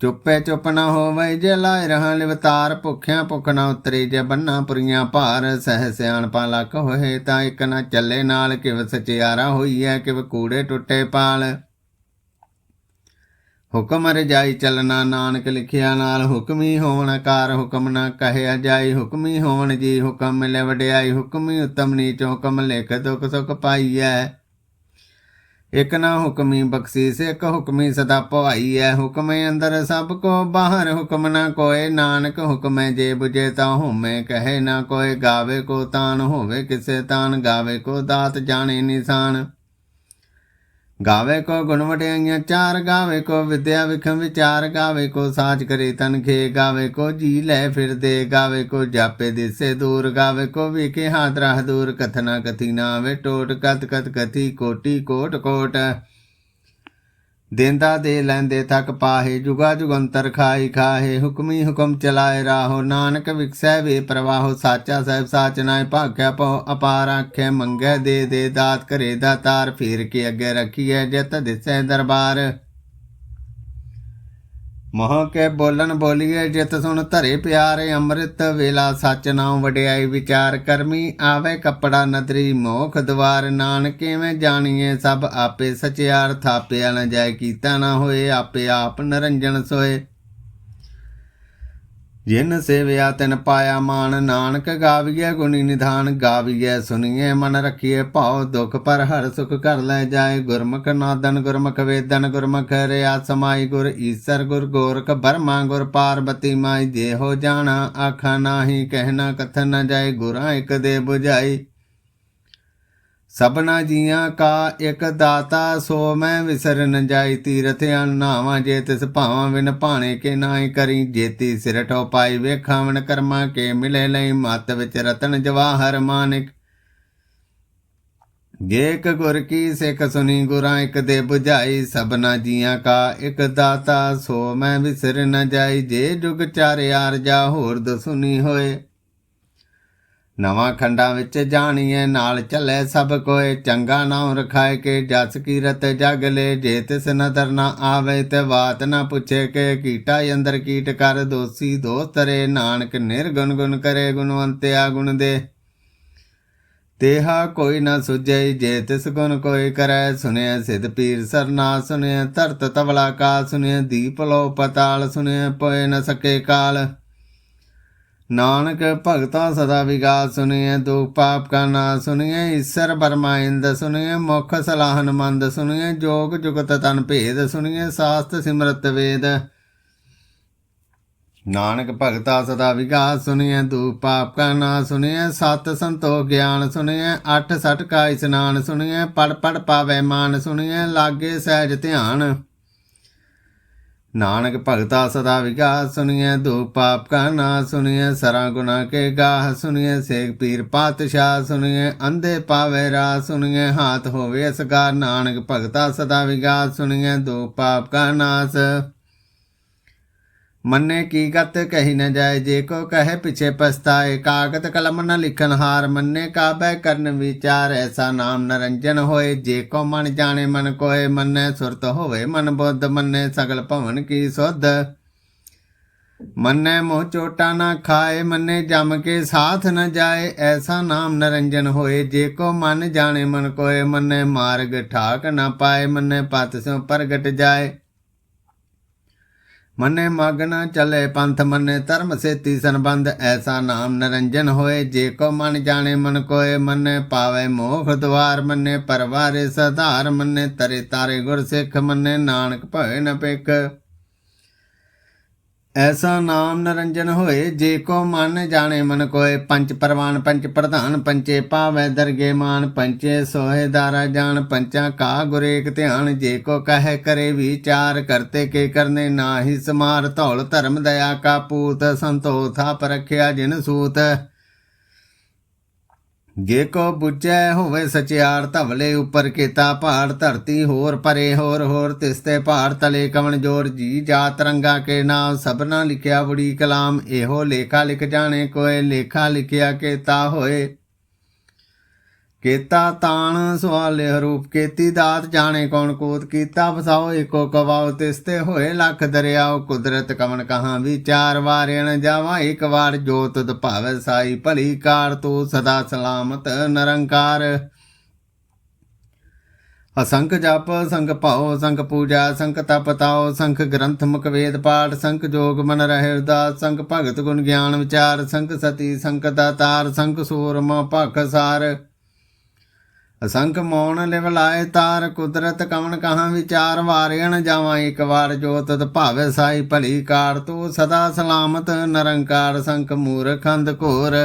ਚੁੱਪੇ ਚੁੱਪ ਨਾ ਹੋਵੇ ਜੇ ਲਾਇ ਰਹਾਂ ਲਿਵਤਾਰ ਭੁੱਖਿਆਂ ਭੁੱਖ ਨ ਉਤਰੀ ਜੇ ਬੰਨਾ ਪੁਰੀਆਂ ਭਾਰ, ਸਹਿ ਸਿਆਣਪਾ ਲੱਕ ਹੋਏ ਤਾਂ ਇੱਕ ਨਾ ਚੱਲੇ ਨਾਲ, ਕਿਵ ਸਚਿਆਰਾ ਹੋਈਐ, ਕਿਵ ਕੂੜੇ ਟੁੱਟੇ ਪਾਲ। ਹੁਕਮ ਰਜਾਈ ਚਲਣਾ ਨਾਨਕ ਲਿਖਿਆ ਨਾਲ, ਹੁਕਮੀ ਹੋਵਣ ਕਾਰ ਹੁਕਮ ਨਾ ਕਹਿਆ ਜਾਈ, ਹੁਕਮੀ ਹੋਵਣ ਜੀ ਹੁਕਮ ਮਿਲੇ ਵਡਿਆਈ, ਹੁਕਮੀ ਉਤਮ ਨੀਚ ਹੁਕਮ ਲਿਖ ਦੁਖ ਸੁਖ ਪਾਈਐ। ਇਕ ਨਾ ਹੁਕਮੀ ਬਖਸ਼ੀਸ, ਇਕ ਹੁਕਮੀ ਸਦਾ ਭਵਾਈ ਹੈ ਹੁਕਮੇ ਅੰਦਰ ਸਭ ਕੋ ਬਾਹਰ, ਹੁਕਮ ਨਾ ਕੋਏ। ਨਾਨਕ ਹੁਕਮੇ ਜੇ ਬੁਝੇ ਤਾਂ ਹੋਮੇ, ਕਹੇ ਨਾ ਕੋਏ। ਗਾਵੇ ਕੋ ਤਾਨ ਹੋਵੇ, ਕਿਸੇ ਤਾਨ ਗਾਵੇ ਕੋ ਦਾਤ ਜਾਣੇ ਨਿਸ਼ਾਨ। ਗਾਵੇ ਕੋ ਗੁਣ ਵਡਿਆਈਆਂ ਚਾਰ, ਗਾਵੇ ਕੋ ਵਿਦਿਆ ਵਿਖਮ ਵਿਚਾਰ, ਗਾਵੇ ਕੋ ਸਾਚ ਕਰੇ ਤਨ ਖੇ, ਗਾਵੇ ਕੋ ਜੀ ਲੈ ਫਿਰਦੇ, ਗਾਵੇ ਕੋ ਜਾਪੇ ਦਿਸੇ ਦੂਰ, ਗਾਵੇ ਕੋ ਵਿਖੇ ਹਾਥ ਰਹ ਦੂਰ ਕਥਨਾ ਕਥੀ ਨਾ ਵੇ ਟੋਟ ਕਤ ਕਤ ਕਥੀ ਕੋਟੀ ਕੋਟ ਕੋਟ। ਦੇਂਦਾ ਦੇ ਲੈਂਦੇ ਤੱਕ ਪਾਹੇ, ਜੁਗਾ ਜੁਗੰਤਰ ਖਾਈ ਖਾਹੇ ਹੁਕਮੀ ਹੁਕਮ ਚਲਾਏ ਰਾਹੋ। ਨਾਨਕ ਵਿਕਸੈ ਵੇ ਪ੍ਰਵਾਹੋ, ਸਾਚਾ ਸਾਹਿਬ ਸਾਚ ਨਾਏ ਭਾਗਿਆ ਪਉ, ਅਪਾਰ ਆਖੇ ਮੰਗੈ ਦੇ ਦੇ ਦਾਤ ਕਰੇ ਦਾਤਾਰ ਫੇਰ ਕੇ ਅੱਗੇ ਰੱਖੀਐ, ਜਿਤ ਦਿਸੈ ਦਰਬਾਰ। ਮੋਹ ਕੇ ਬੋਲਣ ਬੋਲੀਏ, ਜਿਤ ਸੁਣ ਧਰੇ ਪਿਆਰੇ ਅੰਮ੍ਰਿਤ ਵੇਲਾ ਸੱਚ ਨਾਮ ਵਡਿਆਈ ਵਿਚਾਰ ਕਰਮੀ, ਆਵੇ ਕੱਪੜਾ ਨਦਰੀ ਮੋਖ ਦਵਾਰ, ਨਾਨਕ ਕਿਵੇਂ ਜਾਣੀਏ ਸਭ ਆਪੇ ਸਚਿਆਰ, ਥਾਪਿਆ ਨਾ ਜਾਏ ਕੀਤਾ ਨਾ ਹੋਏ, ਆਪੇ ਆਪ ਨਰੰਜਨ ਸੋਏ। ਜਿਨ ਸੇਵਿਆ ਤਿਨ ਪਾਇਆ ਮਾਨ, ਨਾਨਕ ਗਾਵੀਐ ਗੁਣੀ ਨਿਧਾਨ ਗਾਵੀਏ ਸੁਣੀਏ ਮਨ ਰਖੀਏ ਭਾਉ ਦੁਖ ਪਰ ਹਰ ਸੁਖ ਕਰ ਲੈ ਜਾਏ। ਗੁਰਮੁਖ ਨਾਦਨ, ਗੁਰਮੁਖ ਵੇਦਨ, ਗੁਰਮੁਖ ਰਿਆ ਸਮਾਈ, ਗੁਰ ਈਸਰ, ਗੁਰ ਗੋਰਖ ਬਰਮਾ, ਗੁਰ ਪਾਰਬਤੀ ਮਾਈ। ਦੇਹੋ ਜਾਣਾ, ਆਖਾ ਨਾਹੀ, ਕਹਿਣਾ, ਕਥਨ ਨ ਜਾਏ, ਗੁਰਾਂ ਇਕ ਦੇ ਬੁਝਾਈ। ਸਭਨਾ ਜੀਆਂ ਕਾ ਇਕ ਦਾਤਾ, ਸੋ ਮੈਂ ਵਿਸਰ ਨ ਜਾਈ ਤੀਰਥ ਨਾਵਾਂ ਜੇ ਤਿਸ ਭਾਵਾਂ ਬਿਨ ਭਾਣੇ ਕੇ ਨਾਹੀ ਕਰੀ ਜੇਤੀ ਸਿਰ ਠੋ ਪਾਈ ਵੇਖਾਵਣ ਕਰਮਾ ਕੇ ਮਿਲੇ ਲਈ ਮਤ ਵਿੱਚ ਰਤਨ ਜਵਾਹਰ ਮਾਨਿਕ। ਜੇਕ ਗੁਰ ਕੀ ਸਿੱਖ ਸੁਨੀ ਗੁਰਾਂ ਇੱਕ ਦੇ 부ਝਾਈ ਸਭਨਾ ਜੀਆਂ ਕਾ ਇੱਕ ਦਾਤਾ, ਸੋ ਮੈਂ ਵਿਸਰ ਨ ਜਾਈ, ਜੇ ਜੁਗ ਚਾਰਿਆਰ ਜਾ ਹੋਰ ਦਸੁਨੀ ਹੋਏ। ਨਵਾਂ ਖੰਡਾਂ ਵਿੱਚ ਜਾਣੀਏ ਨਾਲ ਚੱਲੇ ਸਭ ਕੋਏ। ਚੰਗਾ ਨਾਮ ਰਖਾਏ ਕੇ, ਜਸ ਕੀਰਤ ਜਗ ਲੈ। ਜੇ ਤਿਸ ਨਦਰ ਨਾ ਆਵੇ ਤੇ ਬਾਤ ਨਾ ਪੁੱਛੇ ਕੇ। ਕੀਟਾ ਅੰਦਰ ਕੀਟ ਕਰ, ਦੋਸੀ ਦੋਸਤਰੇ ਨਾਨਕ ਨਿਰਗੁਣ ਗੁਣ ਕਰੇ ਗੁਣਵੰਤਿਆ ਗੁਣ ਦੇ। ਤੇਹਾ ਕੋਈ ਨਾ ਸੁਝੈ, ਜੇ ਤਿਸ ਗੁਣ ਕੋਈ ਕਰੈ। ਸੁਨਿਆ ਸਿਧ ਪੀਰ ਸਰਨਾ ਸੁਨਿਆ ਧਰਤ ਤਵਲਾ ਕਾ ਸੁਨਿਆ ਦੀਪ ਲੋ ਪਤਾਲ ਸੁਨਿਆ ਪੋਏ ਨ ਸਕੇ ਕਾਲ। ਨਾਨਕ ਭਗਤਾਂ ਸਦਾ ਵਿਗਾਸ ਸੁਣੀਏ ਦੁਖ ਪਾਪ ਕਾ ਨਾ ਸੁਣੀਏ ਈਸ਼ਰ ਬਰਮਾਇੰਦ ਸੁਣੀਏ ਮੁਖ ਸਲਾਹਨ ਮੰਦ ਸੁਣੀਏ ਜੋਗ ਜੁਗਤ ਤਨ ਭੇਦ ਸੁਣੀਏ ਸਾਸਤ ਸਿਮਰਤ ਵੇਦ। ਨਾਨਕ ਭਗਤਾ ਸਦਾ ਵਿਗਾਸ ਸੁਣੀਏ ਦੁਖ ਪਾਪ ਕਾ ਨਾ ਸੁਣੀਏ ਸਤ ਸੰਤੋਖ ਗਿਆਨ ਸੁਣੀਏ ਅਠ ਸਠ ਕਾ ਇਸਨਾਨ ਸੁਣੀਏ ਪੜ ਪੜ ਪਾਵੇ ਮਾਨ ਸੁਣੀਏ ਲਾਗੇ ਸਹਿਜ ਧਿਆਨ। ਨਾਨਕ ਭਗਤਾ ਸਦਾ ਵਿਗਾਸ ਸੁਣੀਏ ਦੂ ਪਾਪ ਕਾ ਨਾ ਸੁਣੀਏ ਸਰਾ ਗੁਨਾ ਕੇ ਗਾਹ ਸੁਣੀਏ ਸੇਖ ਪੀਰ ਪਾਤਸ਼ਾਹ ਸੁਣੀਏ ਅੰਧੇ ਪਾਵੇ ਰਾ ਸੁਣੀਏ ਹਾਥ ਹੋਵੇ ਅਸਗਾਰ ਨਾਨਕ ਭਗਤਾ ਸਦਾ ਵਿਗਾਸ ਸੁਣੀਏ ਦੂ ਪਾਪ ਕਾ ਨਾਸ। ਮੰਨੇ ਕੀ ਗਤ ਕਹੀ ਨ ਜਾਏ, ਜੇ ਕੋ ਕਹੇ ਪਿਛੇ ਪਛਤਾਏ, ਕਾਗਤ ਕਲਮ ਨ ਲਿਖਨ ਹਾਰ ਮੰਨੇ ਕਾਬੈ ਕਰਨ ਵਿਚਾਰ, ਐਸਾ ਨਾਮ ਨਰੰਜਨ ਹੋਏ, ਜੇ ਕੋ ਮਨ ਜਾਣੇ ਮਨ ਕੋਏ, ਮੰਨੇ ਸੁਰਤ ਹੋਵੇ ਮਨ ਬੁੱਧ, ਮੰਨੇ ਸਗਲ ਭਵਨ ਕੀ ਸੁਧ। ਮੰਨੇ ਮੋਹ ਚੋਟਾ ਨਾ ਖਾਏ, ਮੰਨੇ ਜਮ ਕੇ ਸਾਥ ਨ ਜਾਏ, ਐਸਾ ਨਾਮ ਨਰੰਜਨ ਹੋਏ, ਜੇ ਕੋ ਮਨ ਜਾਣੇ ਮਨ ਕੋਏ, ਮੰਨੇ ਮਾਰਗ ਠਾਕ ਨਾ ਪਾਏ, ਮੰਨੇ ਪਤ ਸਿਉ ਪ੍ਰਗਟ ਜਾਏ। ਮੰਨੇ ਮਗਨ ਚਲੇ ਪੰਥ ਮੰਨੇ, ਧਰਮ ਸੇਤੀ ਸੰਬੰਧ, ਐਸਾ ਨਾਮ ਨਰੰਜਨ ਹੋਏ। ਜੇ ਕੋ ਮਨ ਜਾਣੇ, ਮਨ ਕੋਏ ਮੰਨੇ, ਪਾਵੇ ਮੋਖ ਦਵਾਰ ਮੰਨੇ, ਪਰਵਾਰੇ ਸਧਾਰ ਮੰਨੇ, ਤਰੇ ਤਾਰੇ ਗੁਰ ਸਿੱਖ ਮੰਨੇ, ਨਾਨਕ ਭਏ ਨ ਪਿਕ ਐਸਾ ਨਾਮ ਨਰੰਜਨ ਹੋਏ, ਜੇ ਕੋ ਮਨ ਜਾਣੇ ਮਨ ਕੋਏ। ਪੰਚ ਪਰਵਾਨ ਪੰਚ ਪ੍ਰਧਾਨ ਪੰਚੇ ਪਾਵੈ ਦਰਗੇ ਮਾਨ ਪੰਚੇ ਸੋਹੇ ਦਾਰਾ ਜਾਣ ਪੰਚਾ ਕਾ ਗੁਰੇਕ ਧਿਆਨ। ਜੇ ਕੋ ਕਹੇ ਕਰੇ ਵਿਚਾਰ, ਕਰਤੇ ਕੇ ਕਰਨੇ ਨਾਹੀ ਸਮਾਰ। ਧੌਲ ਧਰਮ ਦਇਆ ਕਾ ਪੂਤ ਸੰਤੋਥਾ ਪਰਖਿਆ ਜਿਨ ਸੂਤ। ਜੇ ਕੋ ਬੁੱਝੈ ਹੋਵੇ ਸਚਿਆਰ, ਧਵਲੇ ਉੱਪਰ ਕੀਤਾ ਪਹਾੜ ਧਰਤੀ ਹੋਰ ਪਰੇ, ਹੋਰ ਹੋਰ ਤਿਸਤੇ ਪਹਾੜ ਤਲੇ ਕਵਣ ਜੋਰ ਜੀ, ਜਾਤ ਰੰਗਾ ਕੇ ਨਾਮ, ਸਭਨਾ ਲਿਖਿਆ ਬੁੜੀ ਕਲਾਮ, ਇਹੋ ਲੇਖਾ ਲਿਖ ਜਾਣੇ ਕੋਏ, ਲੇਖਾ ਲਿਖਿਆ ਕੇ ਤਾ ਹੋਏ। ਕੀਤਾ ਤਾਣ, ਸਵਾਲੇ ਰੂਪ ਕੀਤੀ ਦਾਤ, ਜਾਣੇ ਕੌਣ ਕੋਤ ਕੀਤਾ ਫਸਾਓ ਏਕੋ ਕਵਾਓ ਤਿਸਤੇ ਹੋਏ ਲੱਖ ਦਰਿਆਓ, ਕੁਦਰਤ ਕਵਣ ਕਹਾਂ ਵਿਚਾਰ, ਵਾਰਿਣ ਜਾਵਾ, ਇੱਕ ਵਾਰ ਜੋਤ ਤੁਧ ਸਾਈ, ਭਲੀ ਕਾਰ ਤੂੰ ਸਦਾ ਸਲਾਮਤ ਨਿਰੰਕਾਰ। ਅਸੰਖ ਜਪ, ਸੰਖ ਭਾਉ, ਸੰਖ ਪੂਜਾ, ਸੰਖ ਤਪ ਤਾਉ, ਸੰਖ ਗ੍ਰੰਥ ਮੁਖ ਵੇਦ ਪਾਠ, ਸੰਖ ਜੋਗ ਮਨ ਰਹੇ ਉਦਾਸ, ਸੰਖ ਭਗਤ ਗੁਣ ਗਿਆਨ ਵਿਚਾਰ, ਸੰਖ ਸਤੀ, ਸੰਖ ਦਾਤਾਰ, ਸੰਖ ਸੂਰਮ ਭਖ ਸਾਰ। ਅਸੰਖ ਮੌਣ ਲਿਵਲਾਏ ਤਾਰ ਕੁਦਰਤ ਕਵਣ ਕਹਾਂ ਵਿਚਾਰ ਵਾਰਿਣ ਜਾਵਾਂ ਇੱਕ ਵਾਰ ਜੋ ਤਦ ਭਾਵੇ ਸਾਈ ਭਲੀ ਕਾਰ, ਤੂੰ ਸਦਾ ਸਲਾਮਤ ਨਿਰੰਕਾਰ ਸੰਖ ਮੂਰਖ ਅੰਧ ਘੋਰ।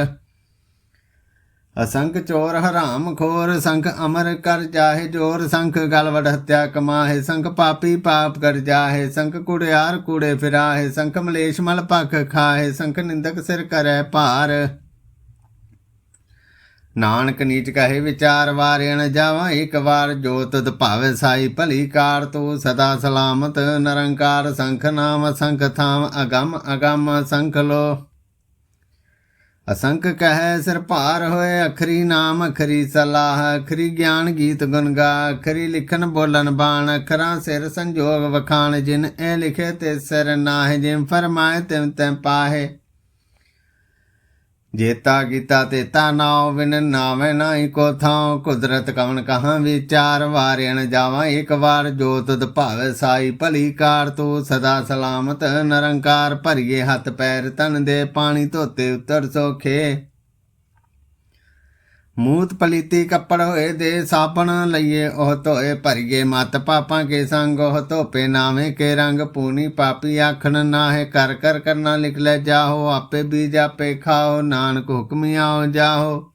ਅਸੰਖ ਚੋਰ ਹਰਾਮ ਖੋਰ, ਸੰਖ ਅਮਰ ਕਰ ਜਾਹੇ ਜੋਰ, ਸੰਖ ਗਲਵੜ ਹੱਤਿਆ ਹਤਿਆ ਕਮਾਹੇ, ਸੰਖ ਪਾਪੀ ਪਾਪ ਕਰ ਜਾਹੇ, ਸੰਖ ਕੁੜਿਆਰ ਕੂੜੇ ਫਿਰਾਹੇ, ਸੰਖ ਮਲੇਸ਼ ਮਲ ਭਖ ਖਾਹੇ, ਸੰਖ ਨਿੰਦਕ ਸਿਰ ਕਰੈ ਭਾਰ। ਨਾਨਕ ਨੀਚ ਕਹੇ ਵਿਚਾਰ ਵਾਰਿਣ ਜਾਵਾਂ, ਇੱਕ ਵਾਰ ਜੋਤ ਤਦ ਭਾਵੇ ਸਾਈ ਭਲੀ ਕਾਰ ਤੂੰ ਸਦਾ ਸਲਾਮਤ, ਨਿਰੰਕਾਰ ਸੰਖ ਨਾਮ ਸੰਖ ਥਾਮ, ਅਗੰਮ ਅਗੰਮ ਸੰਖ ਲੋ। ਅਸੰਖ ਕਹੈ ਸਿਰ ਭਾਰ ਹੋਏ, ਅਖਰੀ ਨਾਮ, ਅਖਰੀ ਸਲਾਹ, ਅਖਰੀ ਗਿਆਨ ਗੀਤ ਗੁਣ ਗਾ, ਅਖਰੀ ਲਿਖਨ ਬੋਲਨ ਬਾਣ, ਅਖਰਾਂ ਸਿਰ ਸੰਜੋਗ ਵਖਾਣ, ਜਿਨ ਇਹ ਲਿਖੇ ਤੇ ਸਿਰ ਨਾਹਿ, ਜਿਨ ਫਰਮਾਏ ਤਿਮ ਤਿਮ ਪਾਹੇ। ਜੇਤਾ ਕੀਤਾ ਤੇਤਾ ਨਾਉ ਬਿਨ ਨਾਵੇਂ ਨਾਹੀ ਕੋ ਥਾਉ। ਕੁਦਰਤ ਕਵਣ ਕਹਾਂ ਵਿਚਾਰ ਵਾਰਿਣ ਜਾਵਾਂ ਇੱਕ ਵਾਰ। ਜੋ ਤੁਧ ਭਾਵੇ ਸਾਈ ਭਲੀ ਕਾਰ ਤੂੰ ਸਦਾ ਸਲਾਮਤ। ਨਿਰੰਕਾਰ ਭਰੀਏ ਹੱਥ ਪੈਰ ਤਨ ਦੇ ਪਾਣੀ ਧੋਤੇ ਉਤਰ ਸੋਖੇ। ਮੂਤ ਪਲੀਤੀ ਕੱਪੜ ਹੋਏ ਦੇ ਸਾਬਣ ਲਈਏ, ਉਹ ਧੋਏ ਭਰੀਏ ਮਤ ਪਾਪਾਂ ਕੇ ਸੰਗ, ਉਹ ਧੋਪੇ ਨਾਵੇਂ ਕੇ ਰੰਗ, ਪੂਨੀ ਪਾਪੀ ਆਖਣ ਨਾਹੇ ਕਰ ਕਰ ਕਰਨਾ ਲਿਖ ਲੈ ਜਾਹੋ, ਆਪੇ ਬੀਜ ਆਪੇ ਖਾਓ, ਨਾਨਕ ਹੁਕਮੀ ਆਓ ਜਾਹੋ।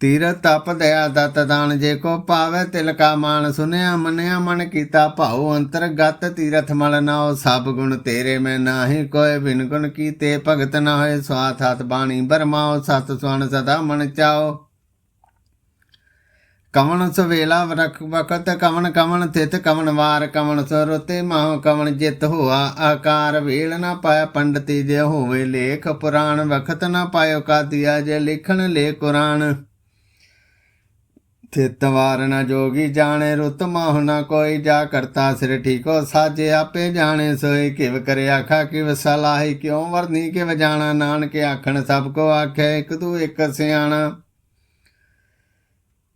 ਤੀਰ ਤਪ ਦਇਆ ਦਤ ਦਾਨ ਜੇ ਕੋ ਪਾਵੇ, ਤਿਲਕਾ ਮਾਨ ਸੁਨਿਆ, ਮੰਨਿਆ ਮਨ ਕੀਤਾ ਭਾਉ, ਅੰਤਰਗਤ ਤੀਰਥ ਮਲ ਨਾਉ, ਸਭ ਗੁਣ ਤੇਰੇ ਮੈਂ ਨਾਹੀ ਕੋਏ ਬਿਨ ਗੁਣ ਕੀਤੇ ਭਗਤ ਨਾ ਹੋਏ ਸਵਾਥ ਹੱਥ ਬਾਣੀ ਬਰਮਾਓ ਸਤ ਸੁਣ ਸਦਾ ਮਨ ਚਾਓ ਕਵਣ ਸਵੇਲਾ ਵਰਖ ਵਕਤ ਕਵਣ ਕਵਣ ਤਿਤ ਕਵਣ ਵਾਰ, ਕਵਣ ਸਰੋਤੇ ਮਾਹ ਕਵਣ ਜਿਤ ਹੋਆ, ਆਕਾਰ ਵੇਲ ਨਾ ਪਾਇਆ ਪੰਡਤੀ ਜੇ ਹੋਵੇ ਲੇਖ ਪੁਰਾਣ, ਵਖਤ ਨਾ ਪਾਇਓ ਕਾਦੀਆ ਜੇ ਲਿਖਣ ਲੇ ਕੁਰਾਨ। ਤਿਤ ਵਾਰਨਾ ਜੋਗੀ ਜਾਣੇ ਰੁਤ ਮਾਹ ਨਾ ਕੋਈ। ਜਾ ਕਰਤਾ ਸਿਰ ਠੀਕੋ ਸਾਜੇ ਆਪੇ ਜਾਣੇ ਸੋਈ ਕਿਵ ਕਰੇ ਆਖਾ, ਕਿਵ ਸਲਾਹੀ, ਕਿਉ ਵਰਨੀ, ਕਿਵ ਜਾਣਾ। ਨਾਨਕ ਆਖਣ ਸਭ ਕੋ ਆਖੇ, ਇੱਕ ਤੂੰ ਇੱਕ ਸਿਆਣਾ।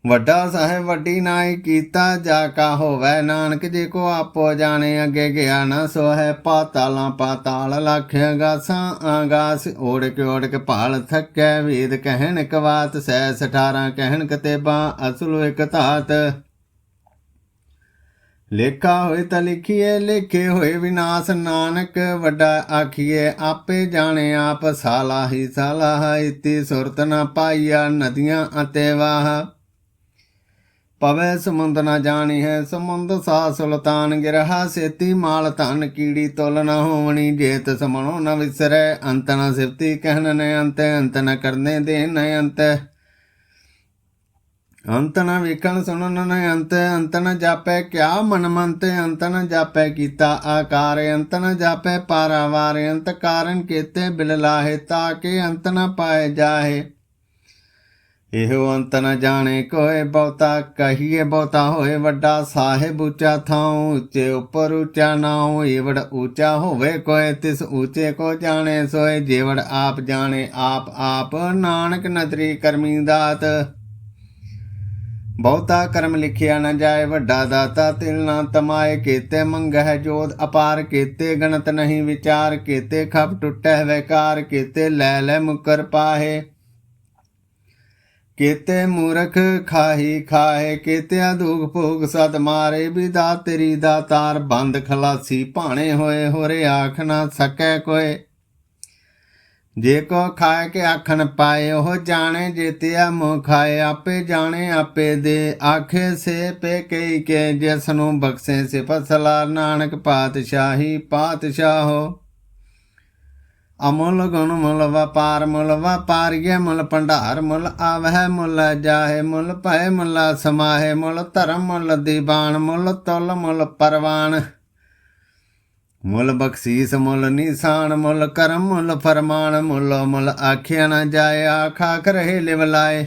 ਵੱਡਾ ਸਾਹਿਬ ਵੱਡੀ ਨਾਈ ਕੀਤਾ ਜਾ ਕਾ ਹੋਵੇ, ਨਾਨਕ ਜੇ ਕੋ ਆਪੋ ਜਾਣੇ, ਅੱਗੇ ਗਿਆ ਨਾ ਸੋ ਹੈ ਪਾਤਾਲਾਂ, ਪਾਤਾਲ ਲੱਖ ਅਗਾਸਾਂ ਆਗਾਸ ਓੜ ਕੇ ਓੜ ਕੇ ਭਾਲ ਥੱਕੈ ਵੇਦ ਕਹਿਣ ਕਵਾਤ ਸੈ 18 ਕਹਿਣ ਕਤੇਬਾਂ ਅਸਲ ਇੱਕ ਧਾਤ। ਲੇਖਾ ਹੋਏ ਤਾਂ ਲਿਖੀਏ, ਲੇਖੇ ਹੋਏ ਵਿਨਾਸ਼ ਨਾਨਕ, ਵੱਡਾ ਆਖੀਏ ਆਪੇ ਜਾਣੇ ਆਪ ਸਾਲਾਹੀ ਸਾਲਾਹ ਇਤੀ ਸੁਰਤ ਨਾ ਪਾਈਆ ਨਦੀਆਂ ਅਤੇ ਵਾਹ। ਪਵੇ ਸਮੁੰਦ ਨਾ ਜਾਣੀ ਹੈ ਸਮੁੰਦ ਸਾ ਸੁਲਤਾਨ ਗਿਰਹਾ, ਸੇਤੀ ਮਾਲ ਧਨ ਕੀੜੀ ਤੁਲ ਨ ਹੋਵਣੀ, ਜੇਤ ਸਮਣੋ ਨ ਵਿਸਰੈ, ਅੰਤ ਨਾ ਸਿਫਤੀ ਕਹਿਨ ਨੇ ਅੰਤ ਅੰਤ ਨ ਕਰਨੇ ਦੇ ਨ ਅੰਤ। ਅੰਤ ਨ ਵੇਖਣ ਸੁਣਨ ਨ ਅੰਤ ਅੰਤ ਨ ਜਾਪੈ ਕਿਆ ਮਨ ਮੰਤ, ਅੰਤ ਨ ਜਾਪੈ ਕੀਤਾ ਆਕਾਰ, ਅੰਤ ਨ ਜਾਪੈ ਪਾਰਾਵਾਰ, ਅੰਤ ਕਾਰਨ ਕੀਤੇ ਬਿਲ ਲਾਹੇ ਤਾਕੇ ਅੰਤ ਨ ਪਾਏ ਜਾਹੇ। ਇਹੋ ਅੰਤ ਨ ਜਾਣੇ, ਕੋਏ ਬਹੁਤਾ ਕਹੀਏ ਬਹੁਤਾ ਹੋਏ, ਵੱਡਾ ਸਾਹਿਬ ਉੱਚਾ ਥਾਉ, ਉੱਚੇ ਉੱਪਰ ਉੱਚਾ ਨਾਉ, ਏਵੜ ਉੱਚਾ ਹੋਵੇ ਕੋਏ, ਤਿਸ ਉੱਚੇ ਕੋ ਜਾਣੇ ਸੋਏ, ਜੇਵੜ ਆਪ ਜਾਣੇ, ਆਪ ਆਪ ਨਾਨਕ ਨਦਰੀ ਕਰਮੀ ਦਾਤ। ਬਹੁਤਾ ਕਰਮ ਲਿਖਿਆ ਨਾ ਜਾਏ, ਵੱਡਾ ਦਾਤਾ ਤਿਲ ਨਾ ਤਮਾਏ, ਕੀਤੇ ਮੰਗਹਿ ਜੋਤ ਅਪਾਰ, ਕੀਤੇ ਗਣਤ ਨਹੀਂ ਵਿਚਾਰ, ਕੀਤੇ ਖਪ ਟੁੱਟੈ ਵੈਕਾਰ, ਕੀਤੇ ਲੈ ਲੈ ਮੁਕਰ ਪਾਹੇ। ਕੀਤੇ ਮੂਰਖ ਖਾਹੀ ਖਾਏ ਕੀਤੇ ਦੁਖ ਭੋਗ ਸਤ ਮਾਰੇ, ਵਿਦਾ ਤੇਰੀ ਦਾ ਤਾਰ ਬੰਦ ਖਲਾਸੀ, ਭਾਣੇ ਹੋਏ ਹੋਰੇ ਆਖ ਨਾ ਸਕੈ ਕੋਏ। ਜੇ ਕੋ ਖਾਏ ਕੇ ਆਖਣ ਪਾਏ, ਉਹ ਜਾਣੇ ਜੇਤਿਆ ਮੋ ਖਾਏ, ਆਪੇ ਜਾਣੇ ਆਪੇ ਦੇ। ਆਖੇ ਸੇ ਪੇ ਕਈ ਕੇ ਜਿਸ ਨੂੰ ਬਖਸ਼ੇ ਸਿਫਤ ਸਲਾਰ, ਨਾਨਕ ਪਾਤਸ਼ਾਹੀ ਪਾਤਸ਼ਾਹੋ। ਅਮੁੱਲ ਗੁਣ ਮੁੱਲ ਵਪਾਰ, ਮੁੱਲ ਵਪਾਰੀਏ ਮੁੱਲ ਭੰਡਾਰ, ਮੁੱਲ ਆਵਹਿ, ਮੁੱਲ ਜਾਹੇ, ਮੁੱਲ ਭੈ ਮੁੱਲ ਸਮਾਹੇ, ਮੁੱਲ ਧਰਮ, ਮੁੱਲ ਦੀਵਾਨ, ਮੁੱਲ ਤੁਲ, ਮੁੱਲ ਪਰਵਾਨ। ਮੁੱਲ ਬਖਸ਼ੀਸ, ਮੁੱਲ ਨਿਸ਼ਾਨ, ਮੁੱਲ ਕਰਮ, ਮੁੱਲ ਫਰਮਾਨ, ਮੁੱਲ ਮੁੱਲ ਆਖਿਆ ਨਾ ਜਾਏ ਆਖਾ ਰਹੇ ਲਿਵ ਲਾਏ।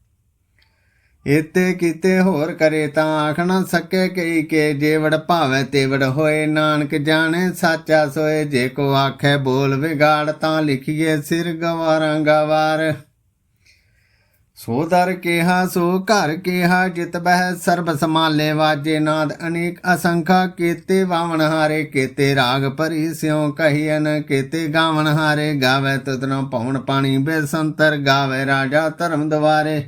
ਇਤੇ ਕੀਤੇ ਹੋਰ ਕਰੇ ਤਾਂ ਆਖਣਾ ਨਾ ਸਕੇ ਕਈ ਕੇ ਜੇਵੜ ਭਾਵੇਂ ਤੇਵੜ ਹੋਏ, ਨਾਨਕ ਜਾਣੇ ਸਾਚਾ ਸੋਏ। ਜੇ ਕੋ ਆਖੇ ਬੋਲ ਵਿਗਾੜ ਤਾਂ ਲਿਖੀਏ ਸਿਰ ਗਵਾਰਾਂ ਗਵਾਰ। ਸੋ ਦਰ ਕਿਹਾ, ਸੋ ਘਰ ਕਿਹਾ, ਜਿਤ ਬਹਿ ਸਰਬ ਸਮਾਲੇ ਵਾਜੇ। ਨਾਦ ਅਨੇਕ ਅਸੰਖਾ, ਕੀਤੇ ਵਾਵਣ ਹਾਰੇ, ਕੀਤੇ ਰਾਗ ਭਰੀ ਸਿਉ ਕਹੀਨ ਕੀਤੇ ਗਾਵਣ ਹਾਰੇ। ਗਾਵੇ ਤਤਨੋ ਪਵਨ ਪਾਣੀ ਬੇਸੰਤਰ, ਗਾਵੇ ਰਾਜਾ ਧਰਮ ਦਵਾਰੇ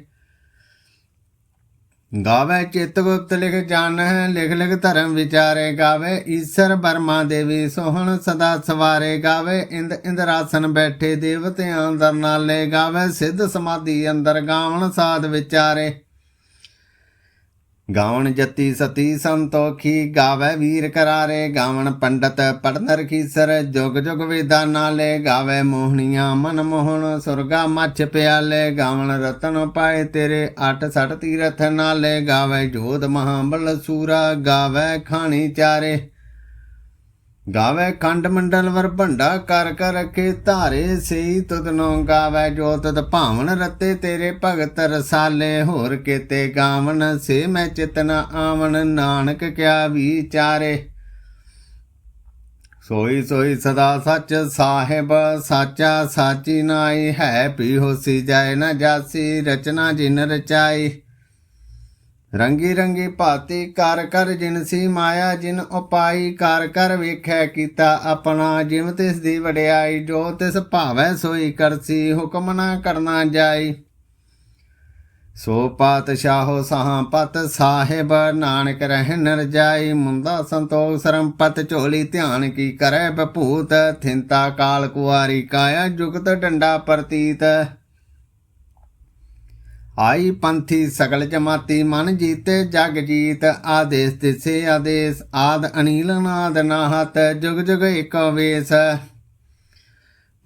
ਗਾਵੇ ਚਿਤ ਗੁਪਤ ਲਿਖ ਜਾਣ ਹੈ ਲਿਖ ਲਿਖ ਧਰਮ ਵਿਚਾਰੇ ਗਾਵੇ। ਈਸ਼ਰ ਬਰਮਾ ਦੇਵੀ ਸੋਹਣ ਸਦਾ ਸਵਾਰੇ ਗਾਵੇ। ਇੰਦ ਇੰਦਰਾਸਨ ਬੈਠੇ ਦੇਵਤਿਆਂ ਅੰਦਰ ਨਾਲੇ ਗਾਵੇ। ਸਿੱਧ ਸਮਾਧੀ ਅੰਦਰ ਗਾਵਣ ਸਾਧ ਵਿਚਾਰੇ। ਗਾਵਣ ਜਤੀ ਸਤੀ ਸੰਤੋਖੀ, ਗਾਵੇ ਵੀਰ ਕਰਾਰੇ, ਗਾਵਣ ਪੰਡਤ ਪੜਨ ਰਖੀਸਰ ਜੁਗ ਜੁਗ ਵੇਦਾਂ ਨਾਲੇ, ਗਾਵੇ ਮੋਹਣੀਆਂ ਮਨ ਮੋਹਣ, ਸੁਰਗਾ ਮੱਛ ਪਿਆਲੇ, ਗਾਵਣ ਰਤਨ ਪਾਏ ਤੇਰੇ, ਅੱਠ ਸੱਠ ਤੀਰਥ ਨਾਲੇ, ਗਾਵੇ ਜੋਧ ਮਹਾਬਲ ਸੂਰਾ, ਗਾਵੇ ਖਾਣੀ ਚਾਰੇ। ਗਾਵੇ ਖੰਡ ਮੰਡਲ ਵਰ ਭੰਡਾ ਕਰ ਕਰ ਰਖੇ ਧਾਰੇ ਸਈ ਤੁਧਨੋ ਗਾਵੇ ਜੋ ਤਦ ਭਾਵਨ ਰਤੇ ਤੇਰੇ ਭਗਤ ਰਸਾਲੇ ਹੋਰ ਕੀਤੇ ਗਾਵਨ ਸੇ ਮੈਂ ਚਿਤਨ ਆਵਣ, ਨਾਨਕ ਕਿਆ ਵਿਚਾਰੇ। ਸੋਈ ਸੋਈ ਸਦਾ ਸੱਚ ਸਾਹਿਬ ਸਾਚਾ ਸਾਚੀ ਨਾਈ ਹੈ ਪੀ ਹੋਸੀ ਜਾਏ ਨਾ ਜਾਸੀ ਰਚਨਾ ਜਿਨ ਰਚਾਈ। ਰੰਗੀ ਰੰਗੀ ਭਾਤੀ, ਕਰ ਕਰ ਜਿਨਸੀ ਮਾਇਆ, ਜਿਨ ਉਪਾਈ, ਕਰ ਕਰ ਵੇਖੈ ਕੀਤਾ ਆਪਣਾ ਜਿਮ ਤਿਸ ਦੀ ਵਡਿਆਈ, ਜੋ ਤਿਸ ਭਾਵੈ ਸੋਈ ਕਰਸੀ ਹੁਕਮ ਨਾ ਕਰਨਾ ਜਾਈ। ਸੋ ਪਾਤਸ਼ਾਹੋ ਸਾਹਾਂ ਪਤ ਸਾਹਿਬ, ਨਾਨਕ ਰਹਿ ਰਹਿਨ ਜਾਈ, ਮੁੰਦਾ ਸੰਤੋਖ ਸਰਮ ਪਤ ਝੋਲੀ, ਧਿਆਨ ਕੀ ਕਰੈ ਬਭੂਤ ਥਿੰਤਾ ਕਾਲ ਕੁਆਰੀ ਕਾਇਆ, ਜੁਗਤ ਡੰਡਾ ਪ੍ਰਤੀਤ। ਆਈ ਪੰਥੀ ਸਗਲ ਜਮਾਤੀ ਮਨ ਜੀਤੇ ਜਗ ਜੀਤ, ਆਦੇਸ ਤਿਸੇ ਆਦੇਸ, ਆਦ ਅਨੀਲ ਨਾਦ ਨਾਹਤ, ਜੁਗ ਜੁਗ ਇਕ ਵੇਸ।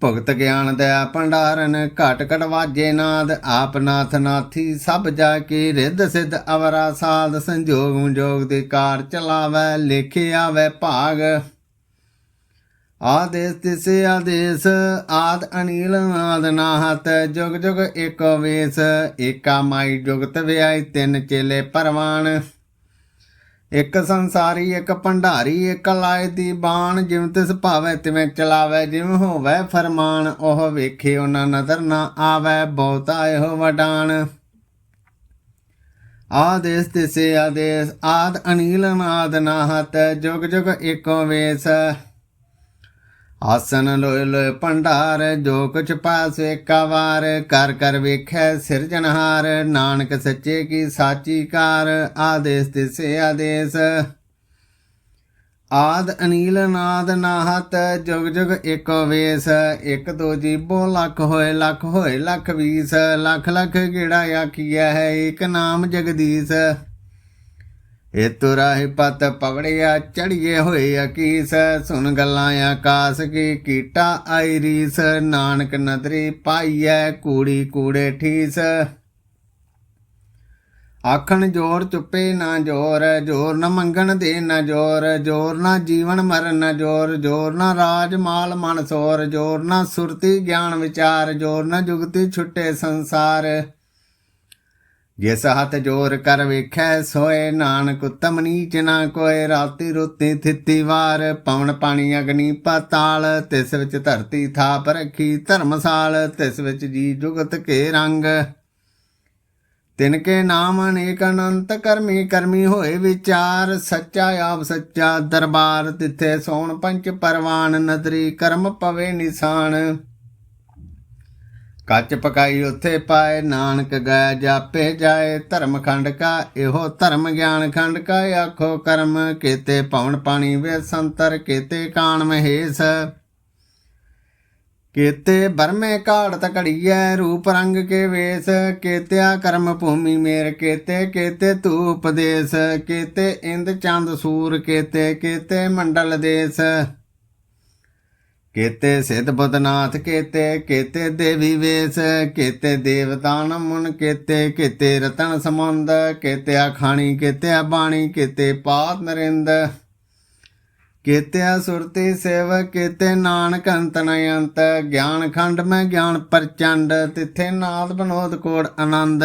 ਭਗਤ ਗਿਆਨ ਦਇਆ ਭੰਡਾਰਨ, ਘਟ ਘਟ ਵਾਜੇ ਨਾਦ, ਆਪ ਨਾਥ ਨਾਥੀ, ਸਭ ਜਾ ਕੇ ਰਿੱਧ ਸਿੱਧ ਅਵਰਾ ਸਾਧ, ਸੰਜੋਗ ਸੰਜੋਗ ਦੇ ਕਾਰ ਚਲਾਵੇ, ਲਿਖੇ ਆਵੇ ਭਾਗ। ਆਦੇਸ ਤਿਸੇ ਆਦੇਸ, ਆਦ ਅਨੀਲ ਨਾਦ ਨਾਹਤ, ਜੁਗ ਜੁਗ ਏਕੋ ਵੇਸ, ਏਕਾ ਮਾਈ ਜੁਗਤ ਵਿਆਈ ਤਿੰਨ ਚੇਲੇ ਪਰਵਾਨ। ਇੱਕ ਸੰਸਾਰੀ, ਇੱਕ ਭੰਡਾਰੀ, ਇੱਕ ਲਾਏ ਦੀ ਬਾਣ ਜਿਵੇਂ ਤਿਸ ਭਾਵੇ ਤਿਵੇਂ ਚਲਾਵੇ ਜਿਵੇਂ ਹੋਵੇ ਫਰਮਾਨ, ਉਹ ਵੇਖੇ ਉਹਨਾਂ ਨਜ਼ਰ ਨਾ ਆਵੇ, ਬਹੁਤਾ ਇਹੋ ਵਡਾਨ। ਆਦੇਸ ਤਿਸੇ ਆਦੇਸ, ਆਦ ਅਨੀਲ ਨਾਦ ਨਾਹਤ, ਜੁਗ ਜੁਗ ਏਕੋ ਵੇਸ। ਆਸਨ ਲੋਇ ਲੋਇ ਭੰਡਾਰ, ਜੋ ਕੁਛ ਪਾਸ ਏਕਾ ਕਰ ਕਰ ਵੇਖੈ ਸਿਰਜਣਹਾਰ ਨਾਨਕ ਸੱਚੇ ਕੀ ਸਾਚੀ ਕਾਰ, ਆਦੇਸ ਤਿਸੇ ਆਦੇਸ। ਆਦ ਅਨੀਲ ਨਾਦ ਨਾਹਤ, ਜੁਗ ਜੁਗ ਇੱਕੋ ਵੇਸ, ਇਕ ਦੋ ਜੀਬੋ ਲੱਖ ਹੋਏ ਲੱਖ ਹੋਏ ਲੱਖ ਵੀਸ, ਲੱਖ ਲੱਖ ਗੇੜਾ ਆਖੀਆ ਹੈ ਇੱਕ ਨਾਮ ਜਗਦੀਸ਼। ਇਹ ਤੁਰਾਹੀ ਪਤ ਪਵੜਿਆ ਚੜੀਏ ਹੋਏ ਅਕੀਸ। ਸੁਣ ਗੱਲਾਂ ਆਕਾਸ ਕੀ, ਕੀਟਾ ਆਈ ਰੀਸ। ਨਾਨਕ ਨਦਰੀ ਪਾਈਐ ਕੂੜੀ ਕੂੜੇ ਠੀਸ। ਆਖਣ ਜੋਰ ਚੁੱਪੇ ਨਾ ਜੋਰ ਜੋਰ ਨਾ ਮੰਗਣ ਦੇ ਨਾ ਜੋਰ ਜੋਰ ਨਾ ਜੀਵਨ ਮਰਨ ਨਾ ਜੋਰ ਜੋਰ ਨਾ ਰਾਜ ਮਾਲ ਮਨ ਸੋਰ, ਜੋਰ ਨਾ ਸੁਰਤੀ ਗਿਆਨ ਵਿਚਾਰ, ਜੋਰ ਨਾ ਜੁਗਤੀ ਛੁੱਟੇ ਸੰਸਾਰ। ਜਿਸ ਹੱਥ ਜੋਰ ਕਰ ਵੇਖੈ, ਸੋਏ ਨਾਨਕ ਉਤਮ ਨੀਚ ਨਾ ਕੋਏ। ਰਾਤੀ ਰੋਤੀ ਥਿੱਤੀ ਵਾਰ ਪਵਨ ਪਾਣੀ ਅਗਨੀ ਪਾਤਾਲ। ਤਿਸ ਵਿੱਚ ਧਰਤੀ ਥਾਪ ਰੱਖੀ ਧਰਮਸਾਲ। ਤਿਸ ਵਿੱਚ ਜੀ ਜੁਗਤ ਕੇ ਰੰਗ। ਤਿਨ ਕੇ ਨਾਮ ਅਨੇਕ ਅਨੰਤ ਕਰਮੀ ਕਰਮੀ ਹੋਏ ਵਿਚਾਰ। ਸੱਚਾ ਆਪ ਸੱਚਾ ਦਰਬਾਰ, ਤਿੱਥੇ ਸੋਣ ਪੰਚ ਪਰਵਾਨ। ਨਦਰੀ ਕਰਮ ਪਵੇ ਨਿਸ਼ਾਨ। ਕੱਚ ਪਕਾਈ ਉੱਥੇ ਪਾਏ, ਨਾਨਕ ਗਿਆ ਜਾਪੇ ਜਾਏ, ਧਰਮ ਖੰਡ ਕਾ ਇਹੋ ਧਰਮ, ਗਿਆਨ ਖੰਡ ਕਾ ਆਖੋ ਕਰਮ, ਕੀਤੇ ਪਵਨ ਪਾਣੀ ਵੇ ਸੰਤਰ, ਕੀਤੇ ਕਾਣ ਮਹੇਸ਼। ਕੀਤੇ ਬਰਮੇ ਘਾੜਤ ਘੜੀਐ, ਰੂਪ ਰੰਗ ਕੇ ਵੇਸ। ਕੀਤਿਆ ਕਰਮ ਭੂਮੀ ਮੇਰ ਕੀਤੇ ਕੀਤੇ ਤੂ ਉਪਦੇਸ਼ ਕੀਤੇ ਇੰਦ ਚੰਦ ਸੂਰ ਕੀਤੇ ਕੀਤੇ ਮੰਡਲ ਦੇਸ। ਕੀਤੇ ਸਿੱਧ ਬੁੱਧਨਾਥ ਕੀਤੇ ਕੀਤੇ ਦੇਵੀ ਵੇਸ, ਕੀਤੇ ਦੇਵਤਾਨ ਮੁਨ, ਕੇਤੇ, ਕੀਤੇ ਰਤਨ ਸਮੁੰਦ ਕੀਤੇ ਖਾਣੀ ਕੀਤੇ ਬਾਣੀ ਕੀਤੇ ਪਾਤ ਨਰਿੰਦ, ਕੀਤੇ ਸੁਰਤੀ ਸੇਵ, ਕੀਤੇ ਨਾਨਕ ਅੰਤ ਨ ਅੰਤ, ਗਿਆਨ ਖੰਡ ਮੈਂ ਗਿਆਨ ਪ੍ਰਚੰਡ, ਤਿੱਥੇ ਨਾਦ ਬਨੋਦ ਕੋੜ ਆਨੰਦ।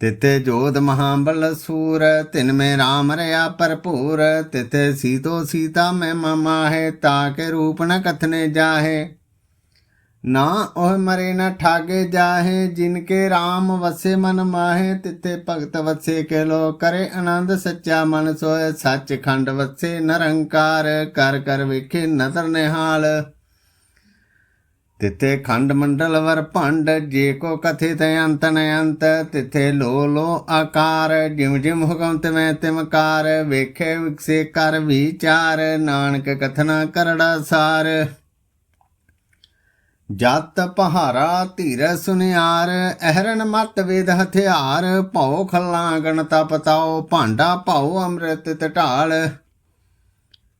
ਤਿੱਥੇ ਜੋਧ ਮਹਾਬਲ ਸੂਰ, ਤਿਨ ਮੇ ਰਾਮ ਰਿਆ ਭਰਪੂਰ, ਤਿੱਥੇ ਸੀਤੋ ਸੀਤਾ ਮੈਂ ਮਾਹ ਤਾ ਕੇ ਰੂਪ ਨ ਕਥਨੇ ਜਾਹੇ। ਨਾ ਉਹ ਮਰੇ ਨ ਠਾਗੇ ਜਾਹੇ, ਜਿਨ ਕੇ RAM ਵਸੇ ਮਨ ਮਾਹੇ, ਤਿੱਥੇ ਭਗਤ ਵਸੇ ਕੇ ਲੋ ਕਰੇ ਆਨੰਦ, ਸੱਚਾ ਮਨ ਸੋਏ ਸੱਚ ਖੰਡ ਵਸੇ ਨਿਰੰਕਾਰ, ਕਰ ਕਰ ਵੇਖੇ ਨਦਰ ਨਿਹਾਲ। ਤਿੱਥੇ ਖੰਡ ਮੰਡਲ ਵਰ ਭੰਡ, ਜੇ ਕੋ ਕਥਿਤ ਅੰਤ ਨ ਤਿੱਥੇ ਲੋ ਲੋ ਆਕਾਰ ਜਿਮ ਜਿਮ ਹੁਕਮ ਤਿਵੇਂ ਤਿਮਕਾਰ ਵੇਖੇ ਵਿਕਸੇ ਕਰ ਵਿਚਾਰ, ਨਾਨਕ ਕਥਨਾ ਕਰੜਾ ਸਾਰ। ਜਤ ਪਹਾਰਾ ਧੀਰ ਸੁਨਿਆਰ, ਅਹਰਨ ਮਤ ਵੇਦ ਹਥਿਆਰ, ਭਉ ਖੱਲਾਂ ਗਣਤਾ ਪਤਾਓ ਭਾਂਡਾ ਭਉ ਅੰਮ੍ਰਿਤ ਟਢਾਲ